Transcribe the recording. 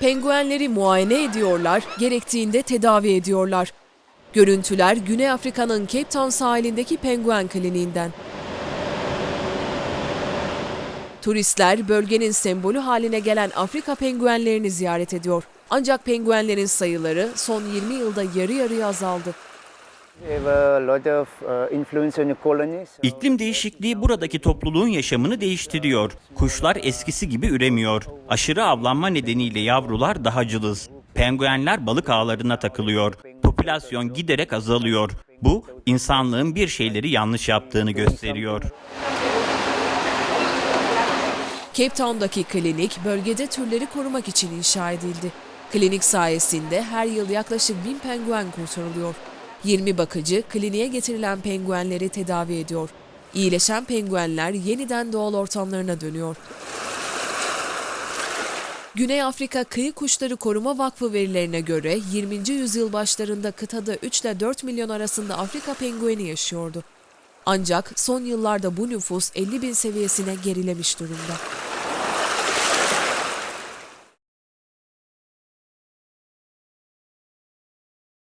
Penguenleri muayene ediyorlar, gerektiğinde tedavi ediyorlar. Görüntüler Güney Afrika'nın Cape Town sahilindeki penguen kliniğinden. Turistler bölgenin sembolü haline gelen Afrika penguenlerini ziyaret ediyor. Ancak penguenlerin sayıları son 20 yılda yarı yarıya azaldı. İklim değişikliği buradaki topluluğun yaşamını değiştiriyor. Kuşlar eskisi gibi üremiyor. Aşırı avlanma nedeniyle yavrular daha cılız. Penguenler balık ağlarına takılıyor. Popülasyon giderek azalıyor. Bu insanlığın bir şeyleri yanlış yaptığını gösteriyor. Cape Town'daki klinik bölgede türleri korumak için inşa edildi. Klinik sayesinde her yıl yaklaşık 1000 penguen kurtarılıyor. 20 bakıcı kliniğe getirilen penguenleri tedavi ediyor. İyileşen penguenler yeniden doğal ortamlarına dönüyor. Güney Afrika Kıyı Kuşları Koruma Vakfı verilerine göre 20. yüzyıl başlarında kıtada 3 ile 4 milyon arasında Afrika pengueni yaşıyordu. Ancak son yıllarda bu nüfus 50 bin seviyesine gerilemiş durumda.